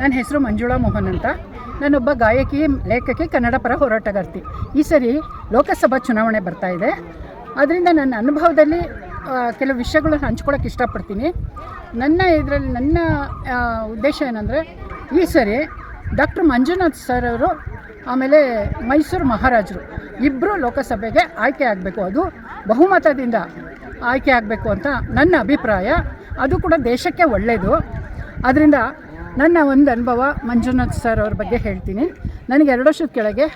ನನ್ನ ಹೆಸರು ಮಂಜುಳಾ ಮೋಹನ್ ಅಂತ. ನಾನೊಬ್ಬ ಗಾಯಕಿ, ಲೇಖಕಿ ಕನ್ನಡ ಪರ ಹೋರಾಟಗಾರ್ತಿ. ಈ ಸರಿ ಲೋಕಸಭಾ ಚುನಾವಣೆ ಬರ್ತಾ ಇದೆ. ಅದರಿಂದ ನನ್ನ ಅನುಭವದಲ್ಲಿ ಕೆಲವು ವಿಷಯಗಳನ್ನು ಹಂಚ್ಕೊಳ್ಳೋಕೆ ಇಷ್ಟಪಡ್ತೀನಿ. ನನ್ನ ಇದರಲ್ಲಿ, ನನ್ನ ಉದ್ದೇಶ ಏನಂದರೆ, ಈ ಸರಿ ಡಾಕ್ಟರ್ ಮಂಜುನಾಥ್ ಸರ್ ಅವರು, ಆಮೇಲೆ ಮೈಸೂರು ಮಹಾರಾಜರು ಇಬ್ಬರು ಲೋಕಸಭೆಗೆ ಆಯ್ಕೆ ಆಗಬೇಕು. ಅದು ಬಹುಮತದಿಂದ ಆಯ್ಕೆ ಆಗಬೇಕು ಅಂತ ನನ್ನ ಅಭಿಪ್ರಾಯ. ಅದು ಕೂಡ ದೇಶಕ್ಕೆ ಒಳ್ಳೆಯದು ಅದರಿಂದ ನನ್ನ ಒಂದು ಅನುಭವ ಮಂಜುನಾಥ್ ಸರ್ ಅವ್ರ ಬಗ್ಗೆ ಹೇಳ್ತೀನಿ. ನನಗೆ ಎರಡು ವರ್ಷದ ಕೆಳಗೆ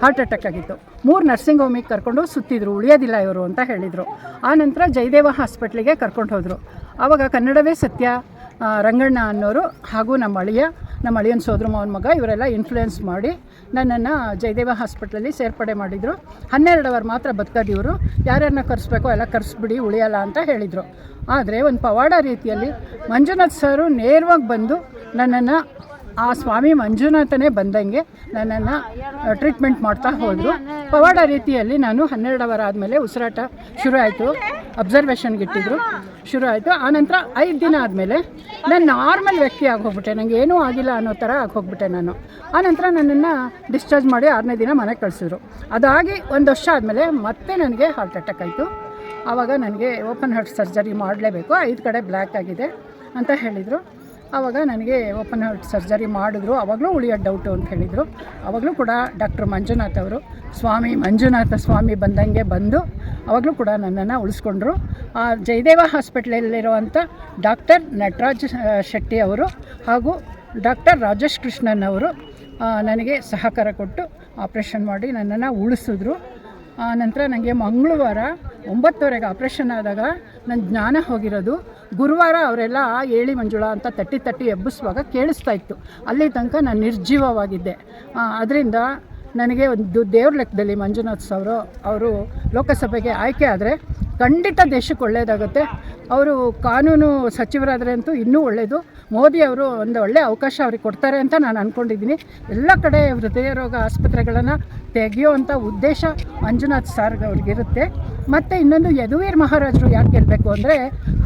ಹಾರ್ಟ್ ಅಟ್ಯಾಕ್ ಆಗಿತ್ತು. ಮೂರು ನರ್ಸಿಂಗ್ ಹೋಮಿಗೆ ಕರ್ಕೊಂಡು ಸುತ್ತಿದ್ರು, ಉಳಿಯೋದಿಲ್ಲ ಇವರು ಅಂತ ಹೇಳಿದರು. ಆನಂತರ ಜಯದೇವ ಹಾಸ್ಪಿಟ್ಲಿಗೆ ಕರ್ಕೊಂಡು ಹೋದರು. ಆವಾಗ ಕನ್ನಡವೇ ಸತ್ಯ ರಂಗಣ್ಣ ಅನ್ನೋರು ಹಾಗೂ ನಮ್ಮ ಅಳಿಯ, ನಮ್ಮ ಅಳಿಯನ ಸೋದರ ಮಾವನ ಮಗ, ಇವರೆಲ್ಲ ಇನ್ಫ್ಲೂಯೆನ್ಸ್ ಮಾಡಿ ನನ್ನನ್ನು ಜಯದೇವ ಹಾಸ್ಪಿಟ್ಲಲ್ಲಿ ಸೇರ್ಪಡೆ ಮಾಡಿದರು. ಹನ್ನೆರಡು ಅವರ್ ಮಾತ್ರ ಬದುಕೋದು ಇವರು. ಯಾರ್ಯಾರನ್ನ ಕರೆಸ್ಬೇಕೋ ಎಲ್ಲ ಕರೆಸ್ಬಿಡಿ, ಉಳಿಯಲ್ಲ ಅಂತ ಹೇಳಿದರು. ಆದರೆ ಒಂದು ಪವಾಡ ರೀತಿಯಲ್ಲಿ ಮಂಜುನಾಥ್ ಸರು ನೇರವಾಗಿ ಬಂದು ನನ್ನನ್ನು ಆ ಸ್ವಾಮಿ ಮಂಜುನಾಥನೇ ಬಂದಂಗೆ ನನ್ನನ್ನು ಟ್ರೀಟ್ಮೆಂಟ್ ಮಾಡ್ತಾ ಹೋದರು. ಪವಾಡ ರೀತಿಯಲ್ಲಿ ನಾನು ಹನ್ನೆರಡು ಅವರ್ ಆದಮೇಲೆ ಉಸಿರಾಟ ಶುರು ಆಯಿತು ಅಬ್ಸರ್ವೇಷನ್ಗೆ ಇಟ್ಟಿದ್ರು ಶುರು ಆಯಿತು ಆನಂತರ ಐದು ದಿನ ಆದಮೇಲೆ ನಾನು ನಾರ್ಮಲ್ ವ್ಯಕ್ತಿ ಆಗೋಗ್ಬಿಟ್ಟೆ. ನನಗೆ ಏನೂ ಆಗಿಲ್ಲ ಅನ್ನೋ ಥರ ಆಗೋಗ್ಬಿಟ್ಟೆ ನಾನು. ಆನಂತರ ನನ್ನನ್ನು ಡಿಸ್ಚಾರ್ಜ್ ಮಾಡಿ ಆರನೇ ದಿನ ಮನೆಗೆ ಕಳಿಸಿದ್ರು. ಅದಾಗಿ ಒಂದು ವರ್ಷ ಆದಮೇಲೆ ಮತ್ತೆ ನನಗೆ ಹಾರ್ಟ್ ಅಟ್ಯಾಕ್ ಆಯಿತು. ಆವಾಗ ನನಗೆ ಓಪನ್ ಹಾರ್ಟ್ ಸರ್ಜರಿ ಮಾಡಲೇಬೇಕು. ಐದು ಕಡೆ ಬ್ಲ್ಯಾಕ್ ಆಗಿದೆ ಅಂತ ಹೇಳಿದರು. ಆವಾಗ ನನಗೆ ಓಪನ್ ಹಾರ್ಟ್ ಸರ್ಜರಿ ಮಾಡಿದ್ರು. ಆವಾಗಲೂ ಉಳಿಯೋ ಡೌಟು ಅಂತ ಹೇಳಿದರು. ಆವಾಗಲೂ ಕೂಡ ಡಾಕ್ಟರ್ ಮಂಜುನಾಥ್ ಅವರು, ಸ್ವಾಮಿ ಮಂಜುನಾಥ ಸ್ವಾಮಿ ಬಂದಂಗೆ ಬಂದು ಆವಾಗಲೂ ಕೂಡ ನನ್ನನ್ನು ಉಳಿಸ್ಕೊಂಡ್ರು. ಆ ಜಯದೇವ ಹಾಸ್ಪಿಟ್ಲಲ್ಲಿರುವಂಥ ಡಾಕ್ಟರ್ ನಟರಾಜ್ ಶೆಟ್ಟಿ ಅವರು ಹಾಗೂ ಡಾಕ್ಟರ್ ರಾಜೇಶ್ ಕೃಷ್ಣನ್ ಅವರು ನನಗೆ ಸಹಕಾರ ಕೊಟ್ಟು ಆಪ್ರೇಷನ್ ಮಾಡಿ ನನ್ನನ್ನು ಉಳಿಸಿದ್ರು. ನಂತರ ನನಗೆ ಮಂಗಳವಾರ ಒಂಬತ್ತುವರೆಗೆ ಆಪ್ರೇಷನ್ ಆದಾಗ ನನ್ನ ಜ್ಞಾನ ಹೋಗಿರೋದು. ಗುರುವಾರ ಅವರೆಲ್ಲ ಏಳಿ ಮಂಜುಳಾ ಅಂತ ತಟ್ಟಿ ತಟ್ಟಿ ಎಬ್ಬಿಸುವಾಗ ಕೇಳಿಸ್ತಾ ಇತ್ತು. ಅಲ್ಲಿ ತನಕ ನಾನು ನಿರ್ಜೀವವಾಗಿದ್ದೆ. ಅದರಿಂದ ನನಗೆ ಒಂದು ದೇವ್ರ ಲೆಕ್ಕದಲ್ಲಿ ಮಂಜುನಾಥ್ ಅವರು ಅವರು ಲೋಕಸಭೆಗೆ ಆಯ್ಕೆ ಆದರೆ ಖಂಡಿತ ದೇಶಕ್ಕೆ ಒಳ್ಳೆಯದಾಗುತ್ತೆ ಅವರು ಕಾನೂನು ಸಚಿವರಾದರೆ ಅಂತೂ ಇನ್ನೂ ಒಳ್ಳೆಯದು ಮೋದಿ ಅವರು ಒಂದು ಒಳ್ಳೆಯ ಅವಕಾಶ ಅವ್ರಿಗೆ ಕೊಡ್ತಾರೆ ಅಂತ ನಾನು ಅಂದ್ಕೊಂಡಿದ್ದೀನಿ ಎಲ್ಲ ಕಡೆ ಹೃದಯ ರೋಗ ಆಸ್ಪತ್ರೆಗಳನ್ನು ತೆಗೆಯುವಂಥ ಉದ್ದೇಶ ಮಂಜುನಾಥ್ ಸರ್ ಅವ್ರಿಗಿರುತ್ತೆ. ಮತ್ತು ಇನ್ನೊಂದು ಯದುವೀರ್ ಮಹಾರಾಜರು ಯಾಕೆ ಹೇಳಬೇಕು ಅಂದರೆ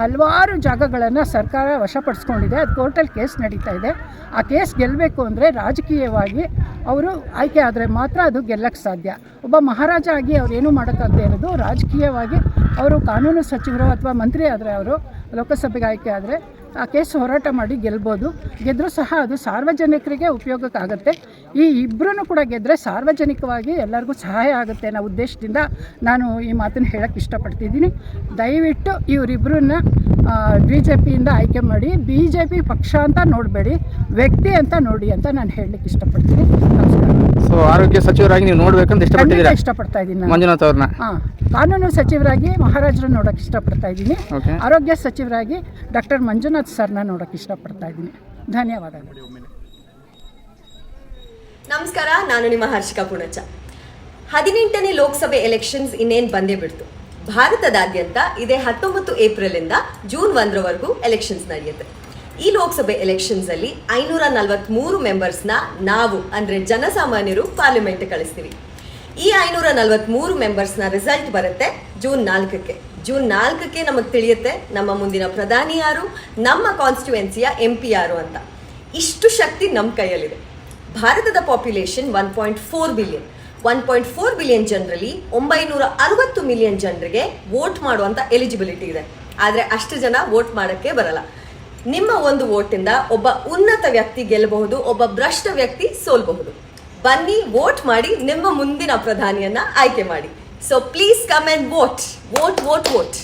ಹಲವಾರು ಜಾಗಗಳನ್ನು ಸರ್ಕಾರ ವಶಪಡಿಸ್ಕೊಂಡಿದೆ. ಅದು ಕೋರ್ಟಲ್ಲಿ ಕೇಸ್ ನಡೀತಾ ಇದೆ. ಆ ಕೇಸ್ ಗೆಲ್ಲಬೇಕು ಅಂದರೆ ರಾಜಕೀಯವಾಗಿ ಅವರು ಆಯ್ಕೆ ಆದರೆ ಮಾತ್ರ ಅದು ಗೆಲ್ಲಕ್ಕೆ ಸಾಧ್ಯ. ಒಬ್ಬ ಮಹಾರಾಜ ಆಗಿ ಅವ್ರೇನು ಮಾಡೋಕ್ಕಾಗದೇ ಇರೋದು ರಾಜಕೀಯವಾಗಿ ಅವರು ಕಾನೂನು ಸಚಿವರು ಅಥವಾ ಮಂತ್ರಿ ಆದರೆ ಅವರು ಲೋಕಸಭೆಗೆ ಆಯ್ಕೆ ಆದರೆ ಆ ಕೇಸ್ ಹೋರಾಟ ಮಾಡಿ ಗೆಲ್ಬೋದು. ಗೆದ್ದರೂ ಸಹ ಅದು ಸಾರ್ವಜನಿಕರಿಗೆ ಉಪಯೋಗಕ್ಕಾಗುತ್ತೆ. ಈ ಇಬ್ಬರೂ ಕೂಡ ಗೆದ್ದರೆ ಸಾರ್ವಜನಿಕವಾಗಿ ಎಲ್ಲರಿಗೂ ಸಹಾಯ ಆಗುತ್ತೆ ಅನ್ನೋ ಉದ್ದೇಶದಿಂದ ನಾನು ಈ ಮಾತನ್ನು ಹೇಳೋಕ್ಕೆ ಇಷ್ಟಪಡ್ತಿದ್ದೀನಿ. ದಯವಿಟ್ಟು ಇವರಿಬ್ಬರನ್ನ ಬಿ ಜೆ ಪಿಯಿಂದ ಆಯ್ಕೆ ಮಾಡಿ ಬಿ ಜೆ ಪಿ ಪಕ್ಷ ಅಂತ ನೋಡಬೇಡಿ ವ್ಯಕ್ತಿ ಅಂತ ನೋಡಿ ಅಂತ ನಾನು ಹೇಳಲಿಕ್ಕೆ ಇಷ್ಟಪಡ್ತೀನಿ. ನಮಸ್ಕಾರ. ಸೊ ಆರೋಗ್ಯ ಸಚಿವರಾಗಿ ನೀವು ನೋಡ್ಬೇಕಂತ ಇಷ್ಟಪಡ್ತೀರಾ ಇಷ್ಟಪಡ್ತಾ ಇದ್ದೀನಿ ಮಂಜುನಾಥ್ ಅವ್ರನ್ನ. ಹಾಂ ಕಾನೂನು ಸಚಿವರಾಗಿ ಮಹಾರಾಜರನ್ನು ನೋಡೋಕೆ ಇಷ್ಟಪಡ್ತಾ ಇದ್ದೀನಿ. ಆರೋಗ್ಯ ಸಚಿವರಾಗಿ ಡಾಕ್ಟರ್ ಮಂಜುನಾಥ್ ಸರ್ನ ನೋಡೋಕೆ ಇಷ್ಟಪಡ್ತಾ ಇದ್ದೀನಿ. ಧನ್ಯವಾದಗಳು. ನಮಸ್ಕಾರ, ನಾನು ನಿಮ್ಮ ಹರ್ಷಿಕಾ ಪುಣಚ ಹದಿನೆಂಟನೇ ಲೋಕಸಭೆ ಎಲೆಕ್ಷನ್ಸ್ ಇನ್ನೇನು ಬಂದೇ ಬಿಡ್ತು. ಭಾರತದಾದ್ಯಂತ ಇದೇ ಹತ್ತೊಂಬತ್ತು ಏಪ್ರಿಲ್ ಇಂದ ಜೂನ್ ಒಂದರವರೆಗೂ ಎಲೆಕ್ಷನ್ಸ್ ನಡೆಯುತ್ತೆ. ಈ ಲೋಕಸಭೆ ಎಲೆಕ್ಷನ್ಸ್ ಅಲ್ಲಿ ಐನೂರ ನಲವತ್ಮೂರು ಮೆಂಬರ್ಸ್ನ ನಾವು, ಅಂದ್ರೆ ಜನಸಾಮಾನ್ಯರು ಪಾರ್ಲಿಮೆಂಟ್ ಕಳಿಸ್ತೀವಿ. ಈ ಐನೂರ ಮೆಂಬರ್ಸ್ ಮೆಂಬರ್ಸ್ನ ರಿಸಲ್ಟ್ ಬರುತ್ತೆ ಜೂನ್ ನಾಲ್ಕಕ್ಕೆ. ಜೂನ್ ನಾಲ್ಕಕ್ಕೆ ನಮಗೆ ತಿಳಿಯುತ್ತೆ ನಮ್ಮ ಮುಂದಿನ ಪ್ರಧಾನಿ ಯಾರು? ನಮ್ಮ ಕಾನ್ಸ್ಟಿಟ್ಯುವೆನ್ಸಿಯ ಎಂ ಪಿ ಯಾರು ಅಂತ. ಇಷ್ಟು ಶಕ್ತಿ ನಮ್ಮ ಕೈಯಲ್ಲಿದೆ. ಭಾರತದ population one point four billion one point four billion ಜನರಲ್ಲಿ ಒಂಬೈನೂರ ಅರವತ್ತು ಮಿಲಿಯನ್ ಜನರಿಗೆ ವೋಟ್ ಮಾಡುವಂಥ ಎಲಿಜಿಬಿಲಿಟಿ ಇದೆ. ಆದರೆ ಅಷ್ಟು ಜನ ವೋಟ್ ಮಾಡೋಕ್ಕೆ ಬರಲ್ಲ. ನಿಮ್ಮ ಒಂದು ವೋಟಿಂದ ಒಬ್ಬ ಉನ್ನತ ವ್ಯಕ್ತಿ ಗೆಲ್ಲಬಹುದು, ಒಬ್ಬ ಭ್ರಷ್ಟ ವ್ಯಕ್ತಿ ಸೋಲ್ಬಹುದು. ಬನ್ನಿ ವೋಟ್ ಮಾಡಿ, ನಿಮ್ಮ ಮುಂದಿನ ಪ್ರಧಾನಿಯನ್ನ ಆಯ್ಕೆ ಮಾಡಿ. So please come and vote vote vote vote